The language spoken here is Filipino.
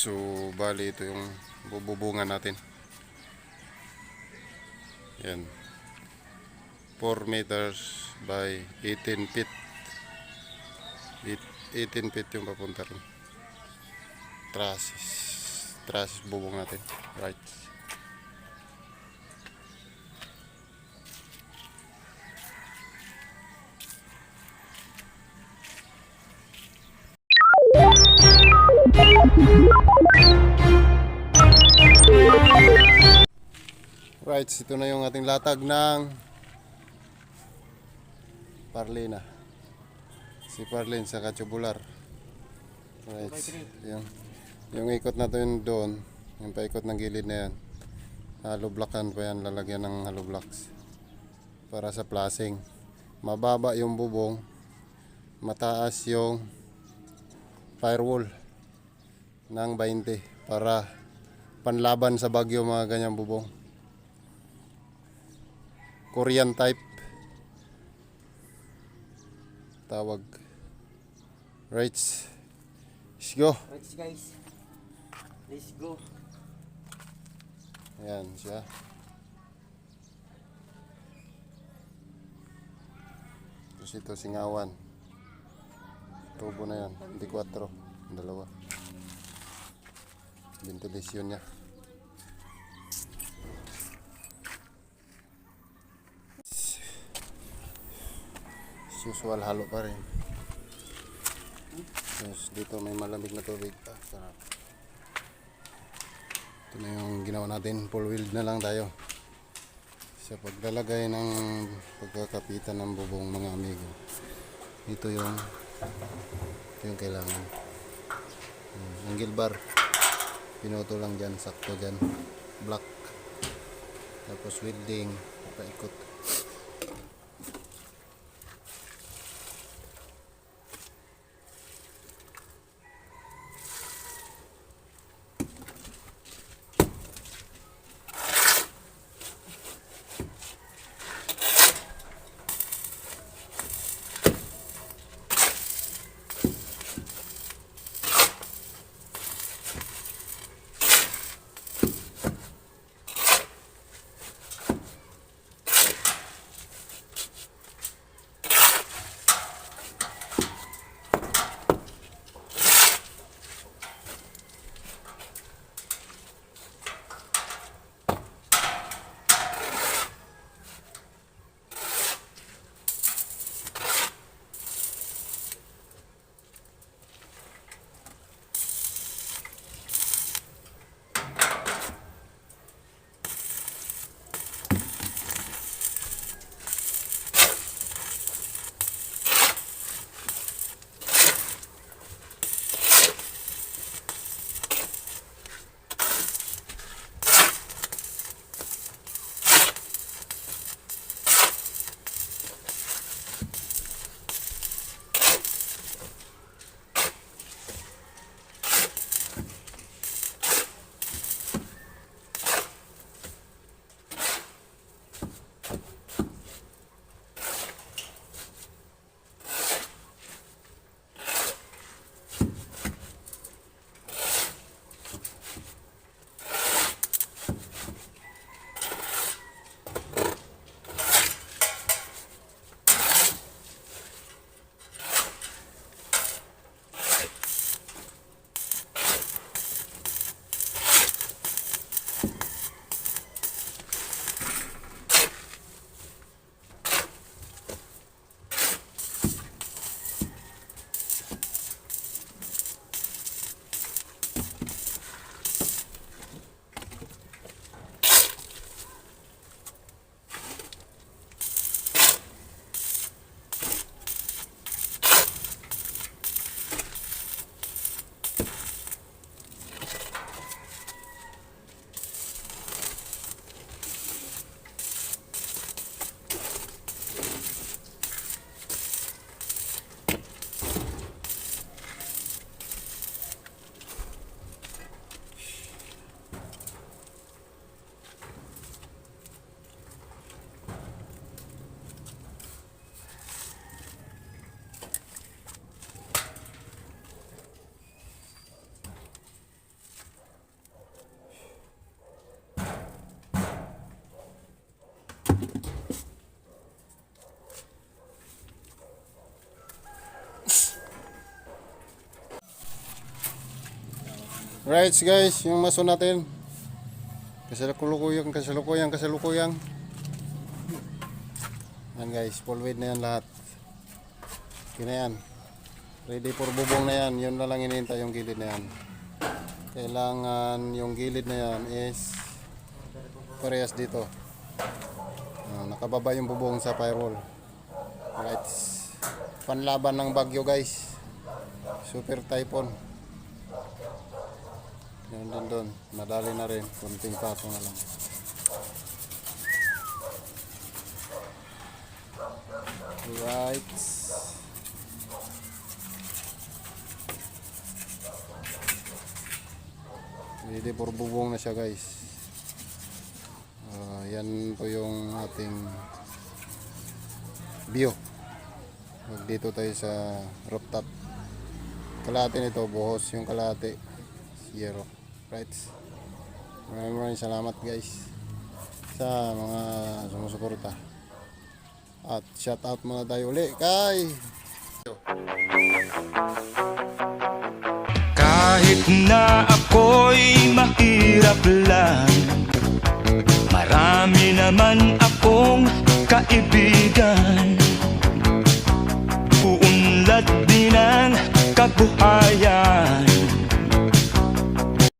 So, bali ito yung bububungan natin. Yan. 4 meters by 18 feet. Eight- 18 feet yung papunta rin. Trusses. Trusses bubong natin. Right. Right, ito na yung ating latag ng Parlina. Si Parlin sa Kachubular. Right, yung, yung ikot na to yun doon, yung paikot ng gilid na yan. Hollow blockan pa yan, lalagyan ng hollow blocks. Para sa plasing. Mababa yung bubong, mataas yung firewall ng 20 para panlaban sa bagyo mga ganyang bubong. Korean type. Tawag. Right. Let's go. Let's guys. Let's go. Ayan siya. Tapos ito singawan. Tubo na yan. Hindi 4. Dalawa. Ventilasyon niya. As usual, halo pa rin. Tapos dito may malamig na tubig. Ah, sarap. Ito na yung ginawa natin. Full wheel na lang tayo. Sa paglalagay ng pagkakapitan ng bubong mga amigo. Ito yung ito yung kailangan. Hmm, Angle bar. Pinuto lang dyan. Sakto dyan. Black. Tapos welding. Paikot. Right guys, yung maso natin. Kasalukuyang, kasalukuyang, kasalukuyang. Yan guys, full weight na yan lahat. Okay na yan. Ready for bubong na yan. Yun na lang inintay yung gilid na yan. Kailangan yung gilid na yan is parehas dito. Ah, nakababa yung bubong sa firewall. Right. Panlaban ng bagyo guys. Super typhoon. Yan din doon. Madali na rin. Kunting pato na lang. Right. Ready for bubong na siya guys. Ah, yan po yung ating view. Mag dito tayo sa rooftop. Kalahati nito, buhos yung kalahati. Zero. Right. Maraming maraming salamat guys sa mga sumusuporta. At shout out muna tayo uli kay Kahit na ako'y mahirap lang Marami naman akong kaibigan Uunlad din ang kabuhayan